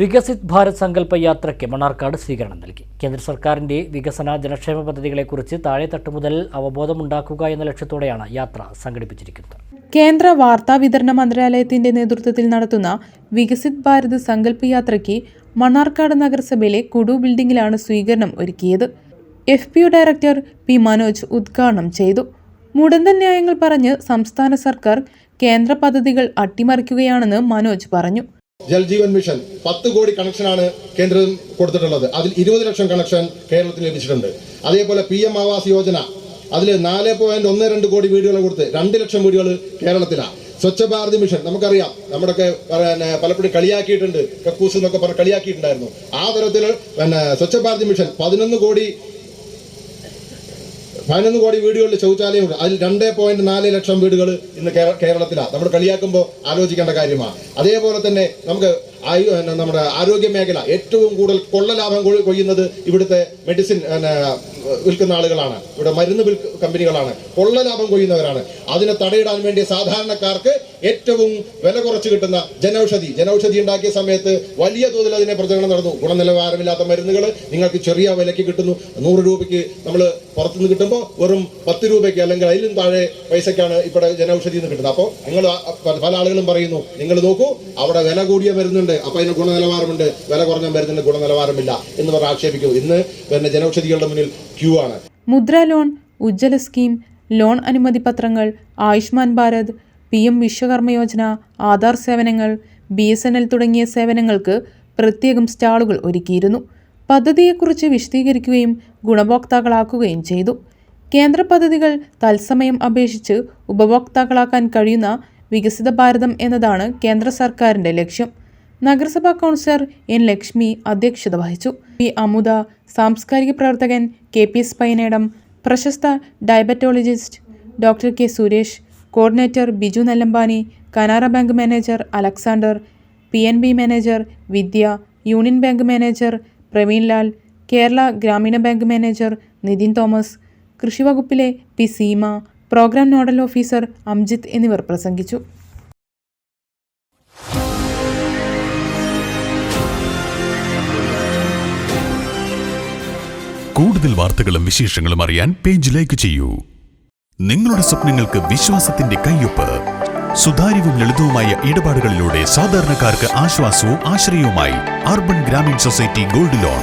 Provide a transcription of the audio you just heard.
വികസിത് ഭാരത് സങ്കല്പ യാത്രയ്ക്ക് മണ്ണാർക്കാട് സ്വീകരണം നൽകി. കേന്ദ്ര സർക്കാരിന്റെ വികസന ജനക്ഷേമ പദ്ധതികളെക്കുറിച്ച് താഴെത്തട്ട് മുതൽ അവബോധമുണ്ടാക്കുക എന്ന ലക്ഷ്യത്തോടെയാണ് യാത്ര സംഘടിപ്പിച്ചിരിക്കുന്നത്. കേന്ദ്ര വാർത്താ വിതരണ മന്ത്രാലയത്തിന്റെ നേതൃത്വത്തിൽ നടത്തുന്ന വികസിത് ഭാരത് സങ്കല്പ യാത്രയ്ക്ക് മണ്ണാർക്കാട് നഗരസഭയിലെ കുടു ബിൽഡിംഗിലാണ് സ്വീകരണം ഒരുക്കിയത്. F P U director P Manoj ഉദ്ഘാടനം ചെയ്തു. മുടന്തൻ ന്യായങ്ങൾ പറഞ്ഞ് സംസ്ഥാന സർക്കാർ കേന്ദ്ര പദ്ധതികൾ അട്ടിമറിക്കുകയാണെന്ന് മനോജ് പറഞ്ഞു. ജൽജീവൻ മിഷൻ. പത്ത് കോടി കണക്ഷനാണ് കേന്ദ്രം കൊടുത്തിട്ടുള്ളത്. അതിൽ ഇരുപത് ലക്ഷം കണക്ഷൻ കേരളത്തിൽ ലഭിച്ചിട്ടുണ്ട്. അതേപോലെ പി എം ആവാസ് യോജന. അതിൽ നാല് പോയിന്റ് ഒന്ന് രണ്ട് കോടി വീടുകൾ കൊടുത്ത് രണ്ട് ലക്ഷം വീടുകൾ കേരളത്തിലാണ് സ്വച്ഛ ഭാരത് മിഷൻ. നമുക്കറിയാം. നമ്മുടെയൊക്കെ പിന്നെ പലപ്പോഴും കളിയാക്കിയിട്ടുണ്ട്. കക്കൂസ് എന്നൊക്കെ പറഞ്ഞ് കളിയാക്കിയിട്ടുണ്ടായിരുന്നു. ആ തരത്തിൽ പിന്നെ സ്വച്ഛ ഭാരത് മിഷൻ പതിനൊന്ന് കോടി പതിനൊന്ന് കോടി വീടുകളിൽ ശൗചാലയമുണ്ട്. അതിൽ രണ്ട് പോയിന്റ് നാല് ലക്ഷം വീടുകൾ ഇന്ന് കേരളത്തിലാണ് നമ്മൾ കളിയാക്കുമ്പോൾ ആലോചിക്കേണ്ട കാര്യമാണ് അതേപോലെ തന്നെ നമുക്ക് നമ്മുടെ ആരോഗ്യ മേഖല ഏറ്റവും കൂടുതൽ കൊള്ള ലാഭം കൊയ്യുന്നത് ഇവിടുത്തെ മെഡിസിൻ വിൽക്കുന്ന ആളുകളാണ്. ഇവിടെ മരുന്ന് കമ്പനികളാണ് കൊള്ള ലാഭം കൊയ്യുന്നവരാണ്. അതിനെ തടയിടാൻ വേണ്ടി സാധാരണക്കാർക്ക് ഏറ്റവും വില കുറച്ച് കിട്ടുന്ന ജനൌഷധി. ജനൌഷധി ഉണ്ടാക്കിയ സമയത്ത് വലിയ തോതിൽ അതിനെ പ്രചരണം നടന്നു. ഗുണനിലവാരമില്ലാത്ത മരുന്നുകൾ നിങ്ങൾക്ക് ചെറിയ വിലയ്ക്ക് കിട്ടുന്നു. നൂറ് രൂപയ്ക്ക് നമ്മൾ പുറത്തുനിന്ന് കിട്ടുമ്പോൾ വെറും പത്ത് രൂപയ്ക്ക് അല്ലെങ്കിൽ അതിലും താഴെ പൈസക്കാണ് ഇവിടെ ജനൌഷധി നിന്ന് കിട്ടുന്നത്. അപ്പോൾ നിങ്ങൾ പല ആളുകളും പറയുന്നു നിങ്ങൾ നോക്കൂ അവിടെ വില കൂടിയ മരുന്നുണ്ട്. അപ്പോൾ അതിന് ഗുണനിലവാരമുണ്ട്. വില കുറഞ്ഞ മരുന്നിന് ഗുണനിലവാരമില്ല എന്ന് പറഞ്ഞ് ആക്ഷേപിക്കും. ഇന്ന് പിന്നെ ജനൌഷധികളുടെ മുന്നിൽ ക്യൂ ആണ്. മുദ്ര ലോൺ ഉജ്ജ്വല സ്കീം ലോൺ അനുമതി പത്രങ്ങൾ ആയുഷ്മാൻ ഭാരത് പി എം വിശ്വകർമ്മ യോജന ആധാർ സേവനങ്ങൾ ബി എസ് എൻ എൽ തുടങ്ങിയ സേവനങ്ങൾക്ക് പ്രത്യേകം സ്റ്റാളുകൾ ഒരുക്കിയിരുന്നു. പദ്ധതിയെക്കുറിച്ച് വിശദീകരിക്കുകയും ഗുണഭോക്താക്കളാക്കുകയും ചെയ്തു. കേന്ദ്ര പദ്ധതികൾ തത്സമയം അപേക്ഷിച്ച് ഉപഭോക്താക്കളാക്കാൻ കഴിയുന്ന വികസിത ഭാരതം എന്നതാണ് കേന്ദ്ര സർക്കാരിന്റെ ലക്ഷ്യം. നഗരസഭാ കൗൺസിലർ എൻ ലക്ഷ്മി അധ്യക്ഷത വഹിച്ചു. പി അമുദ സാംസ്കാരിക പ്രവർത്തകൻ കെ പി എസ് പൈനേടം പ്രശസ്ത diabetologist doctor K Suresh coordinator Biju Nellampani Canara bank manager Alexander P N B manager Vidya Union Bank manager Praveenlal Kerala Grameena bank manager Nithin Thomas കൃഷിവകുപ്പിലെ P Seema program nodal officer Amjith എന്നിവർ പ്രസംഗിച്ചു. കൂടുതൽ വാർത്തകളും വിശേഷങ്ങളും അറിയാൻ page like ചെയ്യൂ. നിങ്ങളുടെ സ്വപ്നങ്ങൾക്ക് വിശ്വാസത്തിന്റെ കയ്യൊപ്പ് സുതാര്യവും ലളിതവുമായ ഇടപാടുകളിലൂടെ സാധാരണക്കാർക്ക് ആശ്വാസവും ആശ്രയവുമായി urban Grameen society gold loan.